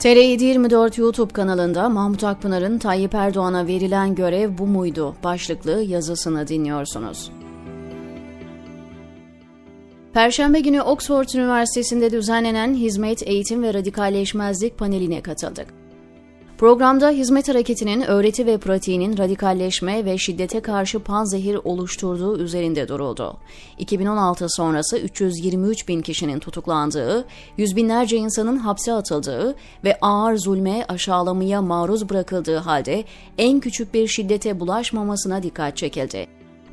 TR724 YouTube kanalında Mahmut Akpınar'ın Tayyip Erdoğan'a verilen görev bu muydu başlıklı yazısını dinliyorsunuz. Perşembe günü Oxford Üniversitesi'nde düzenlenen Hizmet, Eğitim ve Radikalleşmezlik paneline katıldık. Programda hizmet hareketinin öğreti ve pratiğinin radikalleşme ve şiddete karşı panzehir oluşturduğu üzerinde duruldu. 2016 sonrası 323 bin kişinin tutuklandığı, yüz binlerce insanın hapse atıldığı ve ağır zulme, aşağılamaya maruz bırakıldığı halde en küçük bir şiddete bulaşmamasına dikkat çekildi.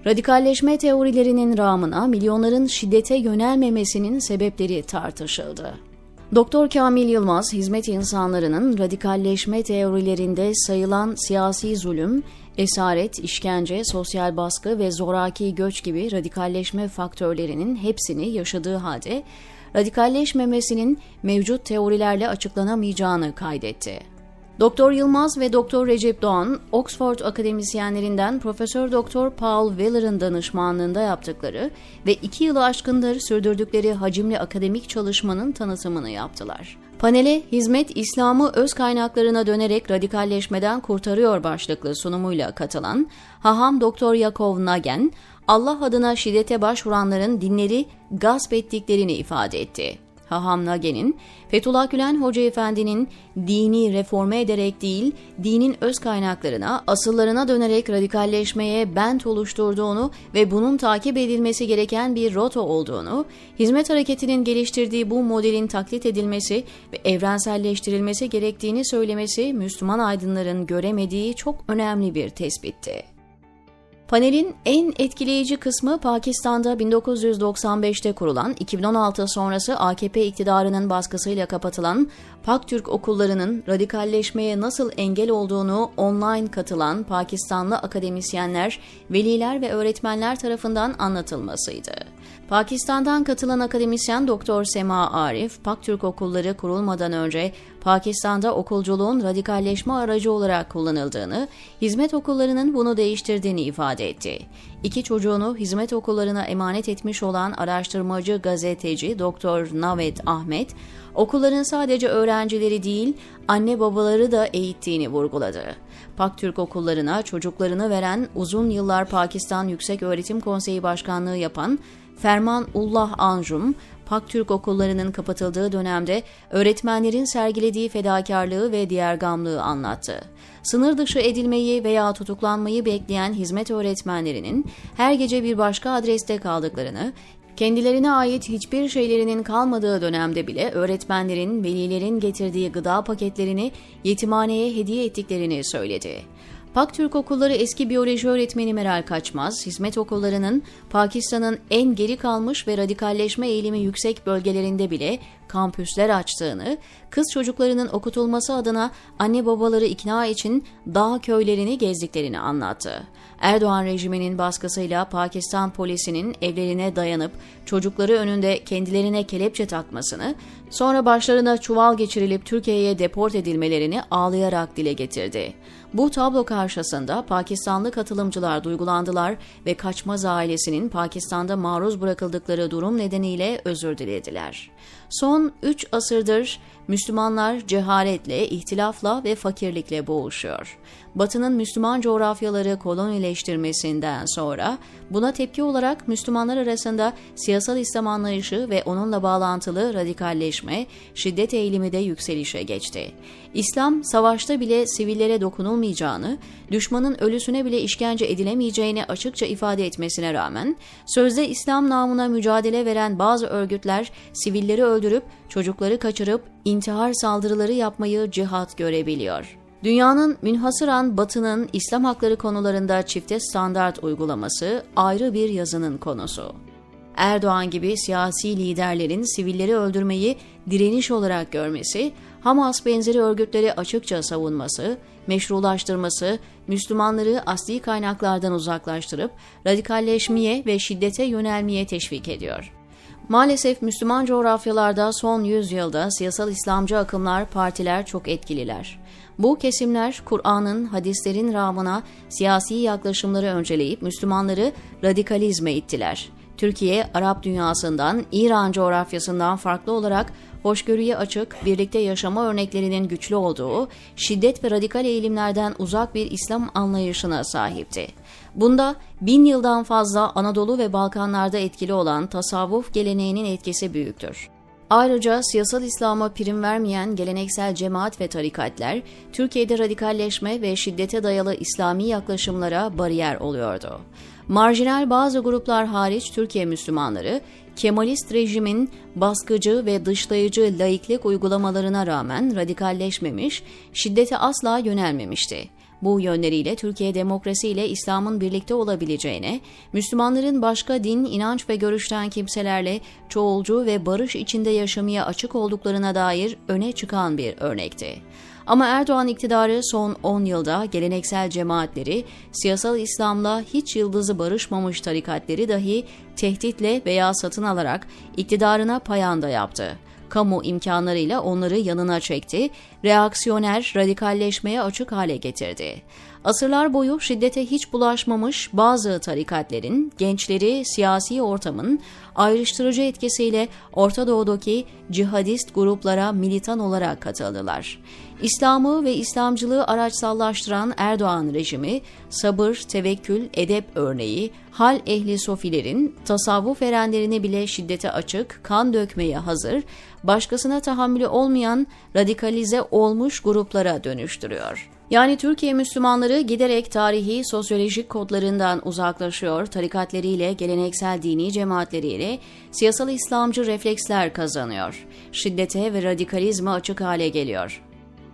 Radikalleşme teorilerinin rağmına milyonların şiddete yönelmemesinin sebepleri tartışıldı. Doktor Kamil Yılmaz, hizmet insanlarının radikalleşme teorilerinde sayılan siyasi zulüm, esaret, işkence, sosyal baskı ve zoraki göç gibi radikalleşme faktörlerinin hepsini yaşadığı halde radikalleşmemesinin mevcut teorilerle açıklanamayacağını kaydetti. Doktor Yılmaz ve Doktor Recep Doğan, Oxford akademisyenlerinden Profesör Doktor Paul Weller'ın danışmanlığında yaptıkları ve iki yılı aşkındır sürdürdükleri hacimli akademik çalışmanın tanıtımını yaptılar. Panele, hizmet İslam'ı öz kaynaklarına dönerek radikalleşmeden kurtarıyor başlıklı sunumuyla katılan Haham Doktor Yakov Nagen, Allah adına şiddete başvuranların dinleri gasp ettiklerini ifade etti. Haham Nagen'in, Fethullah Gülen Hoca Efendi'nin dini reforme ederek değil, dinin öz kaynaklarına, asıllarına dönerek radikalleşmeye bent oluşturduğunu ve bunun takip edilmesi gereken bir rota olduğunu, hizmet hareketinin geliştirdiği bu modelin taklit edilmesi ve evrenselleştirilmesi gerektiğini söylemesi Müslüman aydınların göremediği çok önemli bir tespitti. Panelin en etkileyici kısmı Pakistan'da 1995'te kurulan 2016 sonrası AKP iktidarının baskısıyla kapatılan Pak Türk okullarının radikalleşmeye nasıl engel olduğunu online katılan Pakistanlı akademisyenler, veliler ve öğretmenler tarafından anlatılmasıydı. Pakistan'dan katılan akademisyen Doktor Sema Arif, Pak Türk okulları kurulmadan önce Pakistan'da okulculuğun radikalleşme aracı olarak kullanıldığını, hizmet okullarının bunu değiştirdiğini ifade etti. İki çocuğunu hizmet okullarına emanet etmiş olan araştırmacı gazeteci Doktor Navet Ahmet, okulların sadece öğrencileri değil, anne babaları da eğittiğini vurguladı. Pak Türk okullarına çocuklarını veren uzun yıllar Pakistan Yüksek Öğretim Konseyi Başkanlığı yapan Ferman Ullah Anjum, Pak Türk okullarının kapatıldığı dönemde öğretmenlerin sergilediği fedakarlığı ve diğer gamlığı anlattı. Sınır dışı edilmeyi veya tutuklanmayı bekleyen hizmet öğretmenlerinin her gece bir başka adreste kaldıklarını, Kendilerine ait hiçbir şeylerinin kalmadığı dönemde bile öğretmenlerin, velilerin getirdiği gıda paketlerini yetimhaneye hediye ettiklerini söyledi. Pak Türk okulları eski biyoloji öğretmeni Meral Kaçmaz, hizmet okullarının Pakistan'ın en geri kalmış ve radikalleşme eğilimi yüksek bölgelerinde bile kampüsler açtığını, kız çocuklarının okutulması adına anne babaları ikna için dağ köylerini gezdiklerini anlattı. Erdoğan rejiminin baskısıyla Pakistan polisinin evlerine dayanıp çocukları önünde kendilerine kelepçe takmasını, sonra başlarına çuval geçirilip Türkiye'ye deport edilmelerini ağlayarak dile getirdi. Bu tablo karşısında Pakistanlı katılımcılar duygulandılar ve Kaçmaz ailesinin Pakistan'da maruz bırakıldıkları durum nedeniyle özür dilediler. Son 3 asırdır Müslümanlar cehaletle, ihtilafla ve fakirlikle boğuşuyor. Batı'nın Müslüman coğrafyaları kolonileştirmesinden sonra buna tepki olarak Müslümanlar arasında siyasal İslam anlayışı ve onunla bağlantılı radikalleşme, şiddet eğilimi de yükselişe geçti. İslam savaşta bile sivillere dokunulmayacağını, düşmanın ölüsüne bile işkence edilemeyeceğini açıkça ifade etmesine rağmen, sözde İslam namına mücadele veren bazı örgütler sivilleri öldürüp, çocukları kaçırıp intihar saldırıları yapmayı cihat görebiliyor. Dünyanın münhasıran Batı'nın İslam hakları konularında çifte standart uygulaması ayrı bir yazının konusu. Erdoğan gibi siyasi liderlerin sivilleri öldürmeyi direniş olarak görmesi, Hamas benzeri örgütleri açıkça savunması, meşrulaştırması, Müslümanları asli kaynaklardan uzaklaştırıp radikalleşmeye ve şiddete yönelmeye teşvik ediyor. Maalesef Müslüman coğrafyalarda son yüzyılda siyasal İslamcı akımlar, partiler çok etkililer. Bu kesimler Kur'an'ın, hadislerin rağmına siyasi yaklaşımları önceleyip Müslümanları radikalizme ittiler. Türkiye, Arap dünyasından, İran coğrafyasından farklı olarak hoşgörüye açık, birlikte yaşama örneklerinin güçlü olduğu, şiddet ve radikal eğilimlerden uzak bir İslam anlayışına sahipti. Bunda bin yıldan fazla Anadolu ve Balkanlarda etkili olan tasavvuf geleneğinin etkisi büyüktür. Ayrıca siyasal İslam'a prim vermeyen geleneksel cemaat ve tarikatler, Türkiye'de radikalleşme ve şiddete dayalı İslami yaklaşımlara bariyer oluyordu. Marjinal bazı gruplar hariç Türkiye Müslümanları, Kemalist rejimin baskıcı ve dışlayıcı laiklik uygulamalarına rağmen radikalleşmemiş, şiddete asla yönelmemişti. Bu yönleriyle Türkiye demokrasi ile İslam'ın birlikte olabileceğine, Müslümanların başka din, inanç ve görüşten kimselerle çoğulcu ve barış içinde yaşamaya açık olduklarına dair öne çıkan bir örnekti. Ama Erdoğan iktidarı son 10 yılda geleneksel cemaatleri, siyasal İslam'la hiç yıldızı barışmamış tarikatleri dahi tehditle veya satın alarak iktidarına payanda yaptı kamu imkanlarıyla onları yanına çekti, reaksiyoner, radikalleşmeye açık hale getirdi. Asırlar boyu şiddete hiç bulaşmamış bazı tarikatlerin, gençleri siyasi ortamın ayrıştırıcı etkisiyle Orta Doğu'daki cihadist gruplara militan olarak katıldılar. İslam'ı ve İslamcılığı araçsallaştıran Erdoğan rejimi, sabır, tevekkül, edep örneği, hal ehli sofilerin, tasavvuf erenlerini bile şiddete açık, kan dökmeye hazır, başkasına tahammülü olmayan radikalize olmuş gruplara dönüştürüyor. Yani Türkiye Müslümanları giderek tarihi sosyolojik kodlarından uzaklaşıyor, tarikatleriyle, geleneksel dini cemaatleriyle siyasal İslamcı refleksler kazanıyor. Şiddete ve radikalizme açık hale geliyor.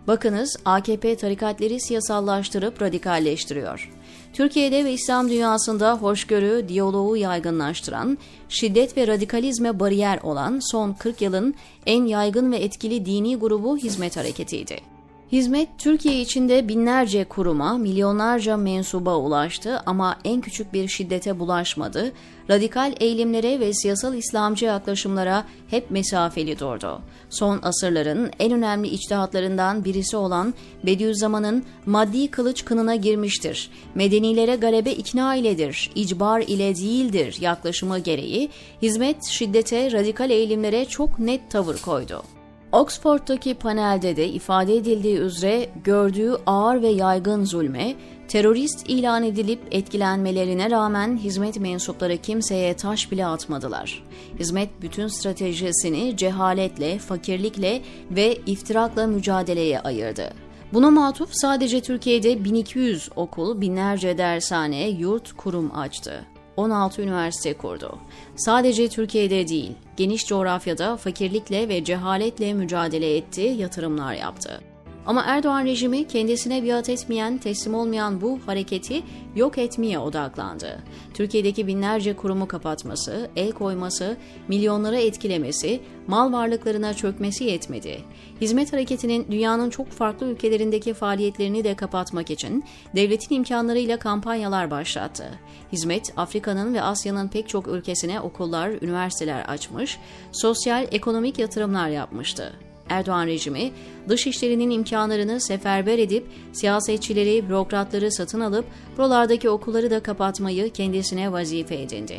Bakınız AKP tarikatleri siyasallaştırıp radikalleştiriyor. Türkiye'de ve İslam dünyasında hoşgörü, diyaloğu yaygınlaştıran, şiddet ve radikalizme bariyer olan son 40 yılın en yaygın ve etkili dini grubu Hizmet Hareketi'ydi. Hizmet Türkiye içinde binlerce kuruma, milyonlarca mensuba ulaştı ama en küçük bir şiddete bulaşmadı. Radikal eğilimlere ve siyasal İslamcı yaklaşımlara hep mesafeli durdu. Son asırların en önemli içtihatlarından birisi olan Bediüzzaman'ın maddi kılıç kınına girmiştir. Medenilere galebe ikna iledir, icbar ile değildir yaklaşımı gereği hizmet şiddete, radikal eğilimlere çok net tavır koydu. Oxford'daki panelde de ifade edildiği üzere gördüğü ağır ve yaygın zulme, terörist ilan edilip etkilenmelerine rağmen hizmet mensupları kimseye taş bile atmadılar. Hizmet bütün stratejisini cehaletle, fakirlikle ve iftirakla mücadeleye ayırdı. Buna matuf sadece Türkiye'de 1200 okul, binlerce dershane, yurt, kurum açtı. 16 üniversite kurdu. Sadece Türkiye'de değil, geniş coğrafyada fakirlikle ve cehaletle mücadele etti, yatırımlar yaptı. Ama Erdoğan rejimi kendisine biat etmeyen, teslim olmayan bu hareketi yok etmeye odaklandı. Türkiye'deki binlerce kurumu kapatması, el koyması, milyonlara etkilemesi, mal varlıklarına çökmesi yetmedi. Hizmet hareketinin dünyanın çok farklı ülkelerindeki faaliyetlerini de kapatmak için devletin imkanlarıyla kampanyalar başlattı. Hizmet, Afrika'nın ve Asya'nın pek çok ülkesine okullar, üniversiteler açmış, sosyal, ekonomik yatırımlar yapmıştı. Erdoğan rejimi dış işlerinin imkanlarını seferber edip siyasetçileri, bürokratları satın alıp buralardaki okulları da kapatmayı kendisine vazife edindi.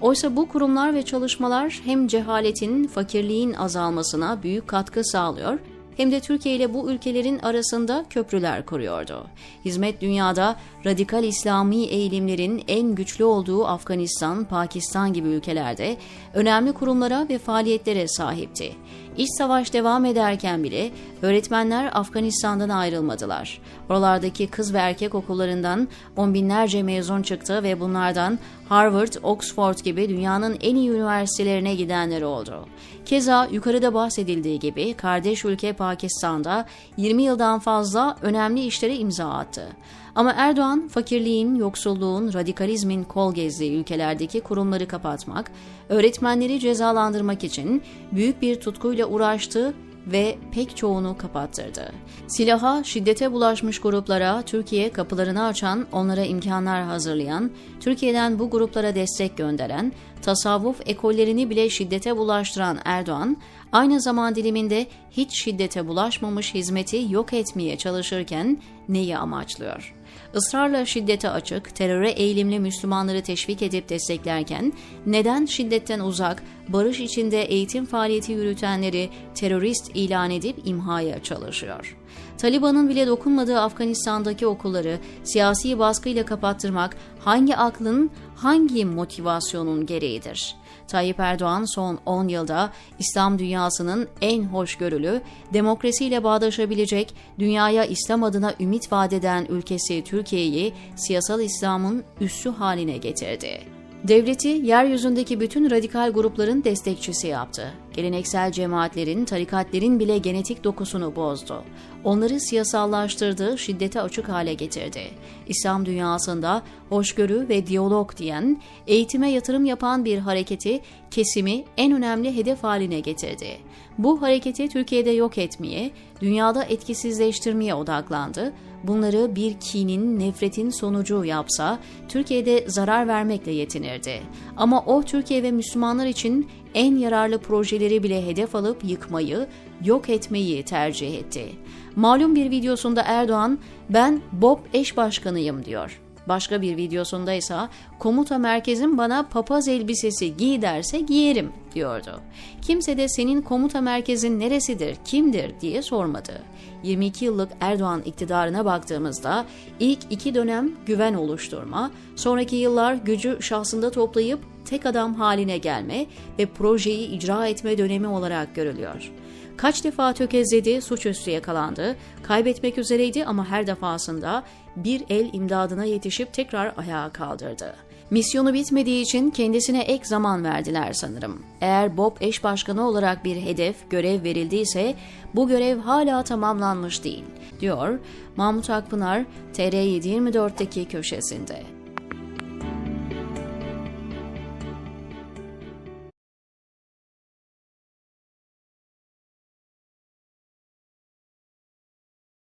Oysa bu kurumlar ve çalışmalar hem cehaletin, fakirliğin azalmasına büyük katkı sağlıyor hem de Türkiye ile bu ülkelerin arasında köprüler kuruyordu. Hizmet dünyada radikal İslami eğilimlerin en güçlü olduğu Afganistan, Pakistan gibi ülkelerde önemli kurumlara ve faaliyetlere sahipti. İç savaş devam ederken bile öğretmenler Afganistan'dan ayrılmadılar. Oralardaki kız ve erkek okullarından on binlerce mezun çıktı ve bunlardan Harvard, Oxford gibi dünyanın en iyi üniversitelerine gidenler oldu. Keza yukarıda bahsedildiği gibi kardeş ülke Pakistan'da 20 yıldan fazla önemli işlere imza attı. Ama Erdoğan fakirliğin, yoksulluğun, radikalizmin kol gezdiği ülkelerdeki kurumları kapatmak, öğretmenleri cezalandırmak için büyük bir tutkuyla uğraştı ve pek çoğunu kapattırdı. Silaha, şiddete bulaşmış gruplara Türkiye kapılarını açan, onlara imkanlar hazırlayan, Türkiye'den bu gruplara destek gönderen, tasavvuf ekollerini bile şiddete bulaştıran Erdoğan, aynı zaman diliminde hiç şiddete bulaşmamış hizmeti yok etmeye çalışırken neyi amaçlıyor? Israrla şiddete açık, teröre eğilimli Müslümanları teşvik edip desteklerken neden şiddetten uzak, barış içinde eğitim faaliyeti yürütenleri terörist ilan edip imhaya çalışıyor? Taliban'ın bile dokunmadığı Afganistan'daki okulları siyasi baskıyla kapattırmak hangi aklın, hangi motivasyonun gereğidir? Tayyip Erdoğan son 10 yılda İslam dünyasının en hoşgörülü, demokrasiyle bağdaşabilecek, dünyaya İslam adına ümit vadeden ülkesi Türkiye'yi siyasal İslam'ın üssü haline getirdi. Devleti yeryüzündeki bütün radikal grupların destekçisi yaptı. Geleneksel cemaatlerin, tarikatlerin bile genetik dokusunu bozdu. Onları siyasallaştırdı, şiddete açık hale getirdi. İslam dünyasında hoşgörü ve diyalog diyen, eğitime yatırım yapan bir hareketi kesimi en önemli hedef haline getirdi. Bu hareketi Türkiye'de yok etmeye, dünyada etkisizleştirmeye odaklandı. Bunları bir kinin, nefretin sonucu yapsa Türkiye'de zarar vermekle yetinirdi. Ama o Türkiye ve Müslümanlar için en yararlı projeleri bile hedef alıp yıkmayı, yok etmeyi tercih etti. Malum bir videosunda Erdoğan, ben BOP eş başkanıyım diyor. Başka bir videosunda ise komuta merkezim bana papaz elbisesi giy derse giyerim diyordu. Kimse de senin komuta merkezin neresidir, kimdir diye sormadı. 22 yıllık Erdoğan iktidarına baktığımızda ilk iki dönem güven oluşturma, sonraki yıllar gücü şahsında toplayıp tek adam haline gelme ve projeyi icra etme dönemi olarak görülüyor. Kaç defa tökezledi, suçüstü yakalandı, kaybetmek üzereydi ama her defasında bir el imdadına yetişip tekrar ayağa kaldırdı. Misyonu bitmediği için kendisine ek zaman verdiler sanırım. Eğer Bob eş başkanı olarak bir hedef, görev verildiyse bu görev hala tamamlanmış değil, diyor Mahmut Akpınar TR724'deki köşesinde.